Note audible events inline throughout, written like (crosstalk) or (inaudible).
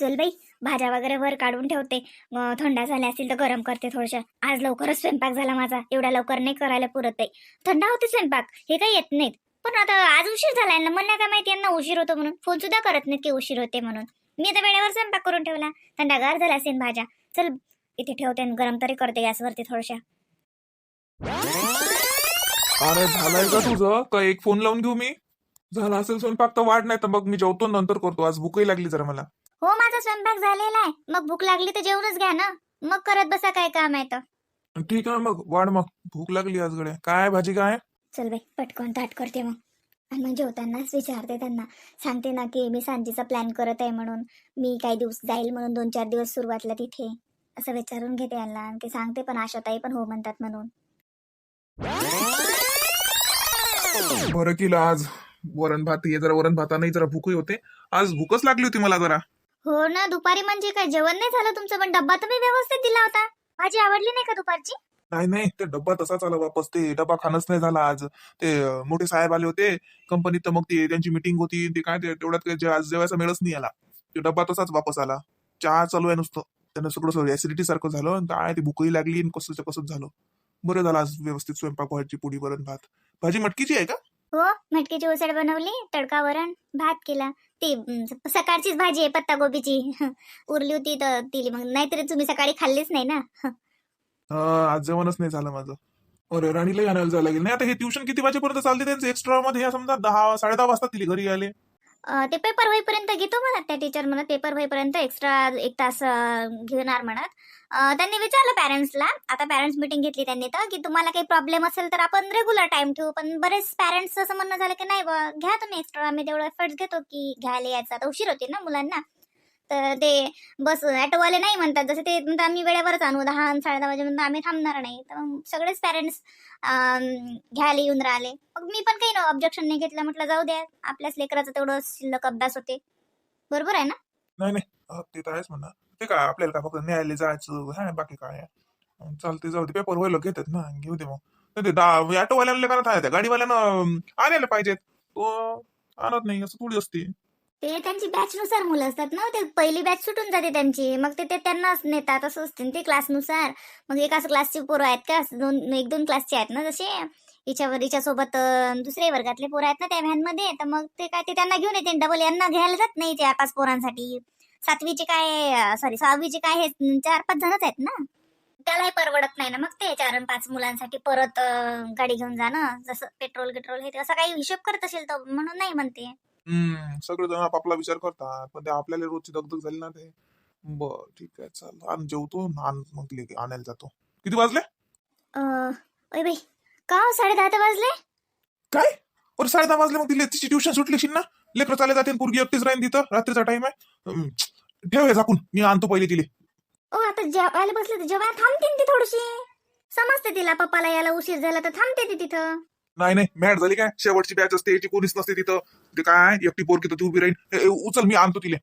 चल बाई भाज्या वगैरे वर काढून ठेवते. थंडा थंड झाल्या असतील तर गरम करते थोडशा आज लवकरच स्वयंपाक झाला माझा. एवढ्या लवकर नाही करायला पुरत आहे. थंड होते स्वयंपाक. हे काही येत नाहीत. पण आता आज उशीर झालाय ना मला काय माहिती यांना उशीर होतो म्हणून. फोन सुद्धा करत नाहीत की उशीर होते म्हणून. मी आता वेळेवर स्वयंपाक करून ठेवला. थंडागार झाला असेल भाज्या. चल इथे ठेवते गरम तरी करते गॅसवरती थोडशा अरे झालाय का तुझं? का एक फोन लावून घेऊ मी? झाला असेल स्वयंपाक तर वाढ नाही तर मग मी जेवतो नंतर करतो. आज भूकही लागली जरा मला. हो माझा स्वयंपाक झालेला आहे. मग भूक लागली तर जेवणच घ्या ना. मग करत बसा काय काम आहे तर. ठीक आहे मग वाढ मग. भूक लागली आज गड्या काय भाजी काय? चल बाई पटकन ताट करते मग. आणि मग जेवतानाच विचारते त्यांना. सांगते ना की मी सांजेचा प्लॅन करत आहे म्हणून. मी काही दिवस जाईल म्हणून दोन चार दिवस सुरुवातला तिथे. असं विचारून घेते यांना. आणि ते सांगते पण आशाताई पण हो म्हणतात म्हणून. बरं केलं आज. वरण भात हे जरा वरण भाताने जरा भूकही होते. आज भूकच लागली होती मला जरा. हो ना दुपारी म्हणजे काय? जेवण नाही झालं तुमचं पण डब्बा तुम्ही व्यवस्थित दिला होता. भाजी आवडली नाही का दुपारची? नाही नाही ते डब्बा तसाच आला वापस. ते डब्बा खाणच नाही झाला आज. ते अं, मोठे साहेब आले होते कंपनीत तर मग ते त्यांची मिटिंग होती. ते काय ते तेवढ्यात काय जे- आज जेवायचा मिळत नाही आला. ते डब्बा तसाच वापस आला. चहा चालू आहे नुसतं. त्यांना सगळं ऍसिडिटी सारखं झालं आणि काय ते भूकही लागली आणि कसंच कसंच झालं. बरं झालं आज व्यवस्थित स्वयंपाक व्हायची पुडी वरण भात भाजी मटकीची आहे का? हो मटकीची उसळ बनवली तडका वरण भात केला. ती सकाळचीच भाजी आहे पत्ता गोबीची. (laughs) उरली होती तर दिली. मग नाहीतरी तुम्ही सकाळी खाल्लीच नाही ना? (laughs) आज जेवणच नाही झालं माझं. अरे राणीलाही आणायला जायला लागेल. नाही आता हे ट्युशन किती वाजेपर्यंत चालते? त्यांचं एक्स्ट्रा मध्ये समजा दहा साडे दहा वाजता तिला घरी आले. ते पेपर होईपर्यंत घेतो म्हणत त्या टीचर म्हणत पेपर होईपर्यंत एक्स्ट्रा एक तास घेणार म्हणत. त्यांनी विचारलं पॅरेंट्सला आता पॅरेंट्स मीटिंग घेतली त्यांनी तर की तुम्हाला काही प्रॉब्लेम असेल तर आपण रेग्युलर टाइम ठेवू. पण बरेच पॅरेंट्स असं म्हणणं झालं की नाही बुवा, घ्या तुम्ही एक्स्ट्रा आम्ही तेवढं एफर्ट्स घेतो की घ्यायला यायचं. आता उशीर होते ना मुलांना. तर ते बस ॲटोवाले नाही म्हणतात. जसं ते म्हणतात आम्ही वेळेवरच आणू. दहा आणि साडे दहा वाजेपर्यंत आम्ही थांबणार नाही. तर मग सगळेच पॅरेंट्स घ्यायला येऊन राहिले. मग मी पण काही ऑब्जेक्शन नाही घेतलं. म्हटलं जाऊ द्या. आपल्याच लेकराचं तेवढं शिल्लक अभ्यास होते. बरोबर आहे ना? नाही नाही. ते तर आहेच म्हणा. ते काय आपल्याला काय फक्त न्यायालय जायचं हा बाकी काय? चालते जाऊ दे पेपर व्हायला घेतात ना घेऊ दे मग. ते दा- ऑटोवाल्याला करत आहे त्या गाडीवाल्यानं आणायला पाहिजेत. तो आणत नाही असं थोडी असते. ते त्यांची बॅच नुसार मुलं असतात ना ते पहिली बॅच सुटून जाते त्यांची. मग ते ते त्यांनाच नेतात असं असते ना ते क्लासनुसार मग एका क्लासचे पोरं आहेत का दोन एक दोन क्लासचे आहेत ना जसे. हिच्यावर हिच्यासोबत दुसरे दुसऱ्या वर्गातले पोरं आहेत ना त्या व्हॅनमध्ये तर मग ते काय ते त्यांना घेऊन येते डबल यांना घ्यायला जात नाही चार पाच पोरांसाठी. सातवीचे काय सॉरी सहावीचे काय हे चार पाच जणच आहेत ना? त्यालाही परवडत नाही ना मग ते चार पाच मुलांसाठी परत गाडी घेऊन जाणं जसं पेट्रोल गिट्रोल हे असं काही हिशोब करत असेल तर म्हणून नाही म्हणते. हम्म सगळेजण आपापला विचार करतात पण ते आपल्याला रोजची दगदग झाली ना ते. बर ठीक आहे चाल आण जेवतो मग आणायला जातो. किती वाजले? ओय बाई का हो, साडे दहा वाजले? काय? अरे साडे दहा वाजले मग तिला तिची ट्युशन सुटली ना? लेकर चाले जाते पूर्गी एकटीच राहीन तिथं रात्रीचा टाइम आहे. ठेव हे झाकून मी आणतो पहिले तिले. ओ आता जेवायला बसले तर जेवायला थांबते ना ती थोडीशी. समजते तिला पप्पाला यायला उशीर झाला तर थांबते ती तिथं. नाही नाही मॅट झाली काय? शेवटची बॅच असते याची कोणीच नसते तिथं. ते काय? एकटी पोरकी तर ती उभी राहील ए, ए, उचल मी आणतो तिले.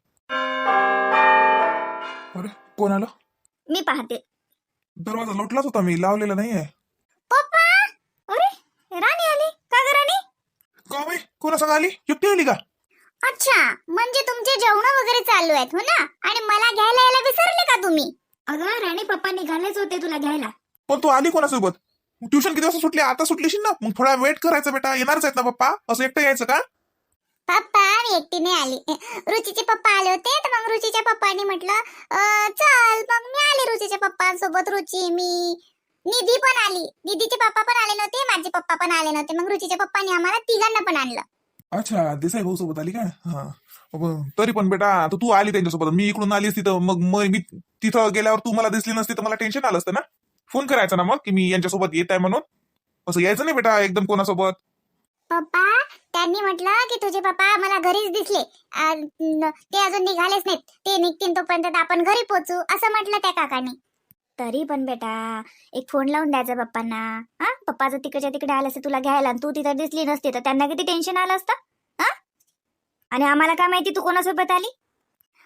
अरे कोण आलं? मी पाहते. दरवाजा लोटलाच होता मी लावलेला नाहीये. पप्पा! अरे राणी आली. का ग राणी? का बाई कोणा सांग आली? एकटी आली का? अच्छा म्हणजे तुमचे जेवण वगैरे चालू आहेत हो ना? आणि मला घ्यायला यायला विसरले का तुम्ही? अगं राणी पप्पा निघालेच होते तुला घ्यायला. पण तू आली कोणासोबत? ट्युशन किती वाजता सुटली? आता सुटलीशी ना? मग थोडा वेट करायचा बेटा. येणारच आहेत ना पप्पा? असं एकटं यायचं का? पप्पा मी एकटी नाही आली. रुचीचे पप्पा आले होते तर मग रुचीच्या पप्पानी म्हटलं "अं, चल मग मी आले रुचीच्या पप्पांसोबत. रुची मी निधी पण आली. निधीचे पप्पा पण आले नव्हते माझे पप्पा पण आले नव्हते. मग रुचीच्या पप्पानी आम्हाला तिघांना पण आणलं. अच्छा देसाई भाऊ सोबत आली काय? हा. तरी पण बेटा आता तू आली त्यांच्यासोबत. मी इकडून आलीस तिथं. मग मग मी तिथं गेल्यावर तू मला दिसली नसती तर मला टेन्शन आलं असतं ना? फोन करायचा ना मग की मी यांच्यासोबत येत आहे म्हणून? असं यायचं नाही बेटा एकदम कोणासोबत? पप्पा त्यांनी म्हटलं की तुझे पप्पा मला घरीच दिसले. अं, न- ते अजून निघालेच नाहीत. ते निघतील तोपर्यंत तर आपण घरी पोहोचू असं म्हटलं त्या काकाने. तरी पण बेटा एक फोन लावून द्यायचा पप्पांना. हा? पप्पा जर तिकडच्या तिकडे आले असते तुला घ्यायला आणि तू तिथं दिसली नसती तर त्यांना किती टेन्शन आलं असतं? हा? आणि आम्हाला काय माहिती तू कोणासोबत आली?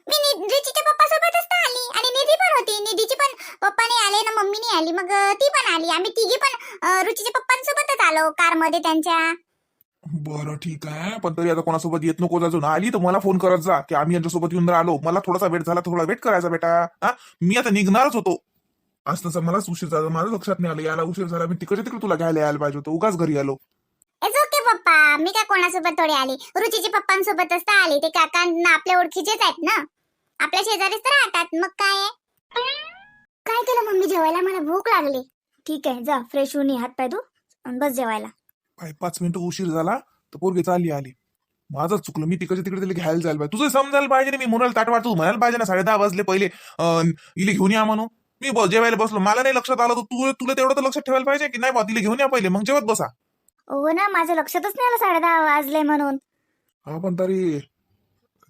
मी निधीच्या पप्पा सोबतच तर आली आणि निधी पण होती. निधीची पण पप्पा नाही आले ना मम्मी नाही आली मग ती पण आली. आम्ही तिघी पण रुचीच्या पप्पांसोबतच आलो कारमध्ये त्यांच्या. बरं ठीक आहे. पण तरी आता कोणासोबत येत नको अजून. आली तर मला फोन करत जा की आम्ही यांच्यासोबत येऊन राहिलो. मला थोडासा वेट झाला थोडा वेट करायचा बेटा. हा? मी आता निघणारच होतो. आज तसं मलाच उशीर झाला माझं लक्षात नाही आलं याला उशीर झाला. मी तिकडे तिकडे तुला घ्यायला यायला पाहिजे होतं. उगाच घरी आलो. ओके पप्पा. मी काय कोणासोबत थोडी आली? रुचीच्या पप्पांसोबतच तर आली. ते काकांना आपल्या ओळखीचेच आहेत ना? आपल्या शेजारीच तर राहतात. मग काय? काय केलं मम्मी जेवायला? मला भूक लागली. ठीक आहे जा. फ्रेश होऊन ये, हात पाय धु. आणि बस जेवायला. काय पाच मिनिटं उशीर झाला तर पोरगी चालली आली. माझं चुकलं. मी तिकडे तिकडे तिला घ्यायला जायला पाहिजे. तुझं समजायला पाहिजे ना मी म्हणाल ताट वाटतो म्हणायला पाहिजे ना साडे दहा वाजले पहिले. अं, इले घेऊन या म्हणून. मी ब- जेवायला बसलो मला नाही लक्षात आलं तर तू तुला तेवढं तर लक्षात ठेवायला पाहिजे की नाही बा तिला घेऊन या पहिले मग जेवत बसा. हो ना माझं लक्षातच नाही आलं साडे दहा वाजले म्हणून. हा पण तरी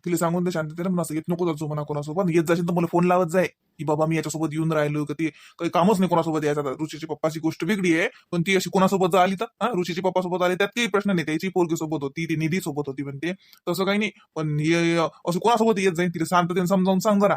तिला सांगून दे शांततेनं पण असं येत नको जायचो म्हणा कोणासोबत. येत जाशील तर मला फोन लावत जाय. की बाबा मी याच्यासोबत येऊन राहिलो का ती काही कामच नाही कोणासोबत यायचा. रुचीची पप्पाची गोष्ट वेगळी आहे पण ती अशी कोणासोबत आली तर हा रुचीची पप्पा सोबत आली त्यात काही प्रश्न नाही. त्याची पोरगी सोबत होती ती निधी सोबत होती म्हणते. तसं काही नाही पण हे असं कोणासोबत येत जाईल तिला शांततेने समजावून सांग जरा.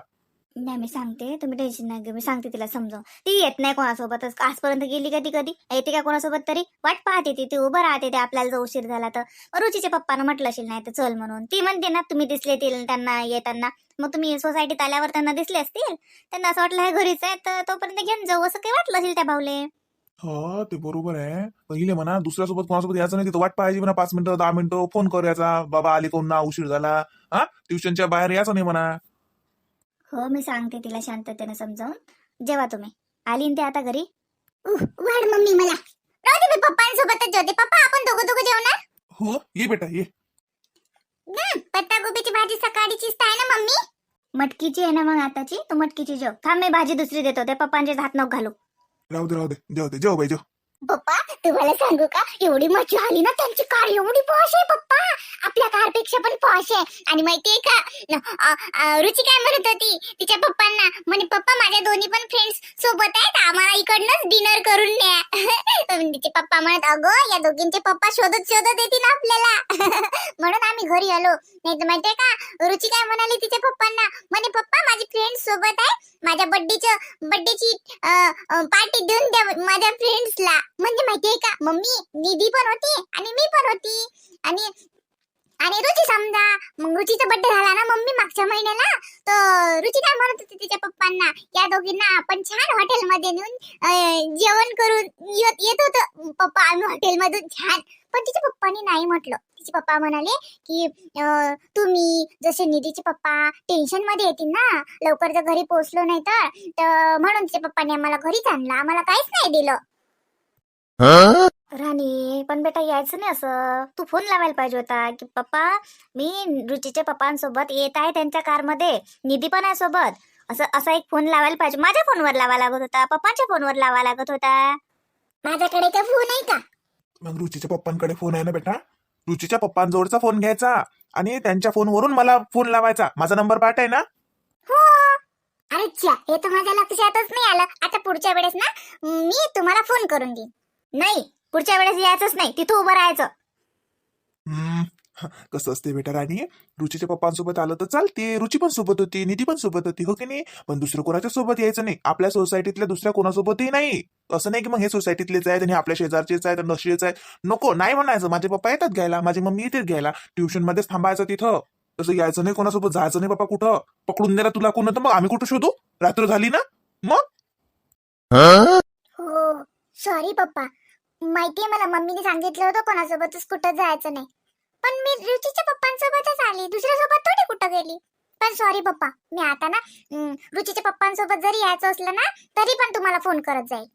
नाही मी सांगते. तुम्ही टेन्शन नाही घेऊ. मी सांगते तिला समजावून. ती येत नाही कोणासोबतच आजपर्यंत गेली कधी कधी? येते का कोणासोबत तरी? वाट पाहते ती. ती उभं राहते ते आपल्याला जर उशीर झाला तर. रुचीच्या पप्पानं म्हटलं असेल नाही तर चल म्हणून. ती म्हणते ना तुम्ही दिसले ते त्यांना येताना. मग तुम्ही सोसायटीत आल्यावर त्यांना दिसले असतील? त्यांना असं वाटलं हे घरीच आहे तर तोपर्यंत घेऊन जाऊ. असं काही वाटलं असेल त्या भाऊले? हो ते बरोबर आहे. पहिले म्हणा दुसऱ्यासोबत कोणासोबत यायचं नाही तिथं. वाट पाहिजे म्हणा पाच मिनिटं दहा मिनिटं फोन करायचा बाबा आले कोण ना उशीर झाला. हा? ट्युशनच्या बाहेर यायचं नाही म्हणा. हो मी सांगते तिला शांततेने समजावून. जेव्हा तुम्ही. आली ते आता घरी? उह, वाढ मम्मी मला. राहू दे मी पप्पांसोबतच जेवते. पप्पा आपण दोघं दोघं जेवणार? हो ये बेटा ये. हं, पत्ता गोबीची भाजी सकाळीचीच तर आहे ना मम्मी? मटकीची आहे ना मग आताची? तू मटकीची जेव. थांब मी भाजी दुसरी देतो. ते पप्पांचे हात नको घालू. राहू दे राहू दे. जेव दे जेव बाई जेव. पप्पा तुम्हाला सांगू का? एवढी मजा आली ना त्यांची कार एवढी पॉश आहे पप्पा. आपल्या कारपेक्षा पण पॉश आहे. आणि माहितीये का? न- अ- अ, रुची काय म्हणत होती? तिच्या पप्पांना म्हणे पप्पा माझ्या दोन्ही पण फ्रेंड्स सोबत आहेत. आम्हाला इकडनंच डिनर करून न्या. (laughs) तिचे पप्पा म्हणत अगं या दोघींचे पप्पा शोधत शोधत येतील आपल्याला. (laughs) म्हणून आम्ही घरी आलो. नाही तर माहितीये का? रुची काय म्हणाली तिच्या पप्पांना? म्हणे पप्पा माझी फ्रेंड्स सोबत आहे माझ्या बड्डेचं बड्डेची पार्टी देऊन द्या माझ्या फ्रेंड्सला म्हणजे माहितीये का? मम्मी निधी पण होती आणि मी पण होती. आणि आणि रुची समजा मग रुचीचा बड्डे झाला ना मम्मी मागच्या महिन्याला तर रुची काय म्हणत होती तिच्या पप्पांना? या दोघींना आपण छान हॉटेलमध्ये नेऊन जेवण करून येत येत होतं. पप्पा आम्ही हॉटेलमधून छान. पण तिच्या पप्पानी नाही म्हटलं. तिचे पप्पा म्हणाले की तुम्ही जसे निधीचे पप्पा टेन्शनमध्ये येतील ना लवकर जर घरी पोहोचलो नाही तर तर म्हणून तिच्या पप्पाने आम्हाला घरीच आणलं. आम्हाला काहीच नाही दिलं. राणी पण बेटा यायचं नाही असं. तू फोन लावायला पाहिजे होता की पप्पा मी रुचीच्या पप्पांसोबत येत आहे त्यांच्या कारमध्ये. निधी पण आहे सोबत. असं असा एक फोन लावायला पाहिजे. माझ्या फोनवर लावा लागत होता. पप्पाच्या फोनवर लावा लागत होता. माझ्याकडे काय फोन आहे का? मग रुचीच्या पप्पांकडे फोन आहे ना बेटा? रुचीच्या पप्पांजवळचा फोन घ्यायचा आणि त्यांच्या फोनवरून मला फोन लावायचा. माझा नंबर पाठ आहे ना? हो. अरे हे तर माझ्या लक्षातच नाही आलं. आता पुढच्या वेळेस ना मी तुम्हाला फोन करून देईन. नाही पुढच्या वेळेस यायचंच नाही तिथं उभं राहायचं. हम्म, कसं असते बेटा राणी? रुचीच्या पप्पांसोबत आलं तर चालते रुची पण सोबत होती निधी पण सोबत होती हो की नाही? पण दुसरं कोणाच्या सोबत यायचं नाही आपल्या सोसायटीतल्या दुसऱ्या कोणासोबतही नाही. असं नाही की मग हे सोसायटीतलेच आहेत आणि आपल्या शेजारचेच आहेत आणि नशियेच आहेत. नको नाही म्हणायचं माझे पप्पा येतात घ्यायला माझी मम्मी येते घ्यायला ट्युशन मध्येच थांबायचं तिथं. तसं यायचं नाही कोणासोबत जायचं नाही बाबा कुठं? पकडून द्यायला तुला कोण? तर मग आम्ही कुठं शोधू? रात्र झाली ना? मग? हो सॉरी पप्पा. माहितीये मला मम्मीने सांगितलं होतं कोणासोबतच कुठं जायचं नाही. पण मी रुचीच्या पप्पांसोबतच आली दुसऱ्यासोबत थोडी कुठं गेली. पण सॉरी पप्पा मी आता ना रुचीच्या पप्पांसोबत जरी यायचं असलं ना तरी पण तुम्हाला फोन करत जाईल.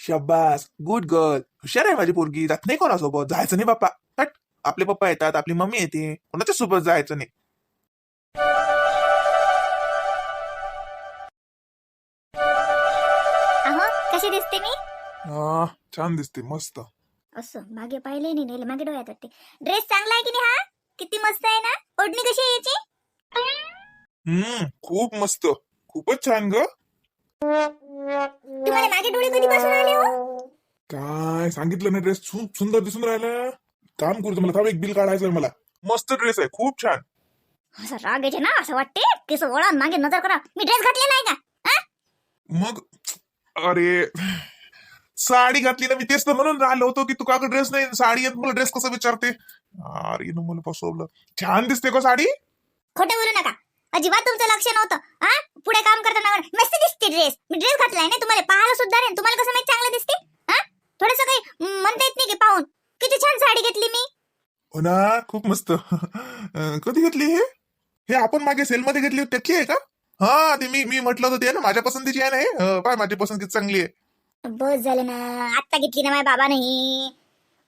शब्बास गुड गर्ल हुशार आहे माझी पोरगी जात नाही कोणासोबत जायचं नाही बाप्पा हट आपले पप्पा येतात आपली मम्मी येते कोणाच्या सोबत जायचं नाही. अहो कशी दिसते मी? छान दिसते मस्त. असं मागे पाहिले नाही नेले मागे डोळ्यात वाटते. ड्रेस चांगला आहे की नाही हा? किती मस्त आहे ना? ओढणी कशी आहे याची? हम्म खूप मस्त. खूपच छान ग. तुम्हाला मागे डोळे कधीपासून आले हो? काय सांगितलं ना ड्रेस खूप सुंदर दिसून राहिला. काम करतो मला थांब एक बिल काढायचं मला. मस्त ड्रेस आहे खूप छान. असं राग येते ना असं वाटते? केस वळा मागे नजर करा. मी ड्रेस घातले नाही का? मग अरे साडी घातली ना मी तेच तर म्हणून राहिलो होतो की तू का ड्रेस नाही साडी येत मला ड्रेस कसं विचारते? अरे हिनं मला फसवलं. छान दिसते का साडी. खोटं बोलू नका. अजिबात तुमचं लक्ष नव्हतं. हा? पुढे काम करताना मस्त दिसते ड्रेस मी ड्रेस घातलाय ना तुम्हाला पाहायला सुद्धा नाही. तुम्हाला कसं माहिती चांगलं दिसते? हा? थोडस काही म्हणता येत नाही की पाहून. किती छान साडी घेतली मी. हो ना खूप मस्त. कधी घेतली हे? हे आपण मागे सेलमध्ये घेतली होती त्याची आहे का? हा ते मी मी म्हटलं होतं ते ना माझ्या पसंतीची आहे ना हे. पाय माझी पसंती चांगली आहे. बस झालं ना. आत्ता घेतली ना माझ्या बाबा नाही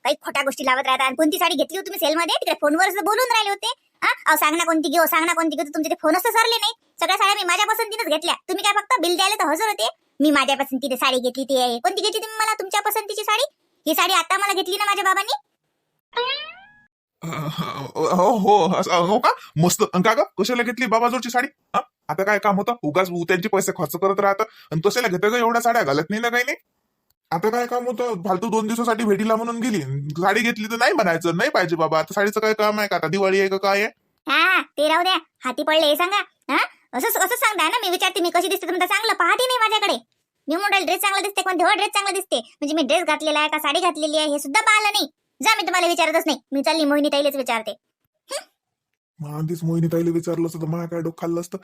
काही खोट्या गोष्टी लावत राहतात. आणि कोणती साडी घेतली होती तुम्ही सेलमध्ये? तिकडे फोनवर बोलून राहिले होते. हा? सांग ना कोणती घेऊ सांग ना कोणती घेऊ. तुमचे ते फोनच तर सरले नाही. सगळ्या साड्या मी माझ्या पसंतीनेच घेतल्या. तुम्ही काय फक्त बिल द्यायला तर हजर होते. मी माझ्या पसंतीने साडी घेतली ती आहे. कोणती घेतली तुम्ही मला? तुमच्या पसंतीची साडी? ही साडी आता मला घेतली ना माझ्या बाबांनी? हो हो हो का? मस्त. का ग? कशाला घेतली बाबाजोरची साडी? आता काय काम होतं? उगाच त्यांचे पैसे खर्च करत राहतं. आणि कशाला घेतं का एवढ्या साड्या घालत नाही ना काही नाही. आता काय काम होतं? फालतू दोन दिवसासाठी भेटीला म्हणून गेली. साडी घेतली तर नाही म्हणायचं. नाही पाहिजे बाबा. आता साडीचं काय काम आहे का? आता दिवाळी आहे का काय आहे? हा ते राहू द्या. हाती पडले हे सांगा. हा? असंच असं सांगता ना? मी विचारते मी कशी दिसते तुमचं चांगलं पाहते नाही माझ्याकडे. मी मॉडेल ड्रेस चांगला दिसते पण तेव्हा ड्रेस चांगला दिसते. म्हणजे मी ड्रेस घातलेला आहे का? साडी घातलेली आहे हे सुद्धा पाहिलं नाही. जा मी तुम्हाला विचारतच नाही. मी चालली मोहिनी ताईलेच विचारते. मग आधीच मोहिनी ताईला विचारलं असतं तर मला काय डोकं खाल्लं असतं?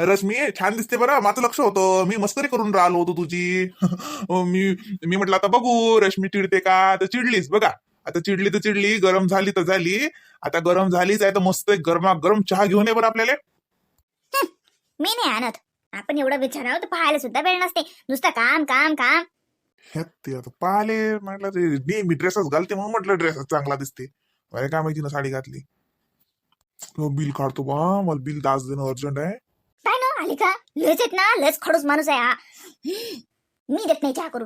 रश्मी छान दिसते बरं माझं लक्ष होतं मी मस्करी करून राहिलो होतो तुझी. (laughs) मी मी म्हटलं आता बघू रश्मी चिडते का? तर चिडलीस बघा. आता चिडली तर चिडली गरम झाली तर झाली. आता गरम झालीच आहे तर मस्त गरमा गरम चहा घेऊन ये बरं आपल्याला. मी नाही आणत. आपण एवढं विचारावं तर पाहायला सुद्धा वेळ नसते. नुसतं काम काम काम. ह्यात ते आता पाहिले म्हटलं ते नेहमी ड्रेसच घालते म्हणून म्हटलं ड्रेसच चांगला दिसते. अरे काय माहिती ना साडी घातली. बिल काढतो बा मला बिल दास देणं अर्जंट आहे. काय ना आली का लयच येत ना लस खडूस माणूस आहे हा. मी देत नाही चहा करू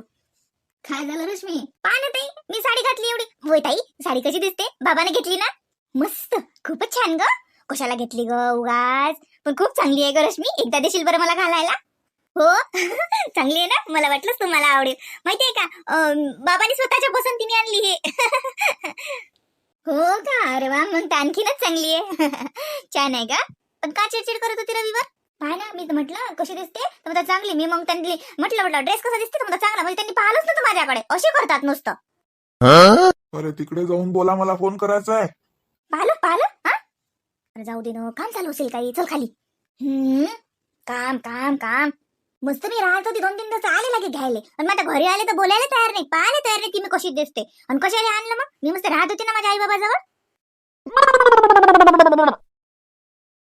काय झालं रश्मी? पहा ताई मी साडी घातली एवढी. होय ताई साडी कशी दिसते? बाबाने घेतली ना? मस्त खूपच छान ग. कशाला घेतली ग उगाच? पण खूप चांगली आहे ग रश्मी एकदा देशील बरं मला घालायला? हो? (laughs) चांगली आहे ना? मला वाटलंच तुम्हाला आवडेल. माहितीये का? अं, बाबांनी स्वतःच्या पसंतीने आणली हे. (laughs) हो का? अरे वा मग तर आणखीनच चांगली आहे. (laughs) छान आहे का? पण का चिडचिड करत होती रविवार? पाय ना मी तर म्हटलं कशी दिसते? तर म्हणतात चांगली. मी मग त्यांनी म्हटलं म्हटलं ड्रेस कसा दिसते? तर म्हणतात चांगला. म्हणजे त्यांनी पाहिलंच नव्हतं माझ्याकडे. असे करतात नुसतं. अरे तिकडे जाऊन बोला मला फोन करायचा आहे. पाहिलं पाहिलं हा? अरे जाऊ दे ना काम चालू असेल काही. चल खाली. हम्म काम काम काम. मस्त मी राहत होती दोन तीन दिवस आले लागे घ्यायला. आणि मग आता घरी आले तर बोलायला तयार नाही पाहायला तयार नाही की मी कशी दिसते. आणि कशाला आणलं मग? मी मस्त राहत होती ना माझ्या आई बाबाजवळ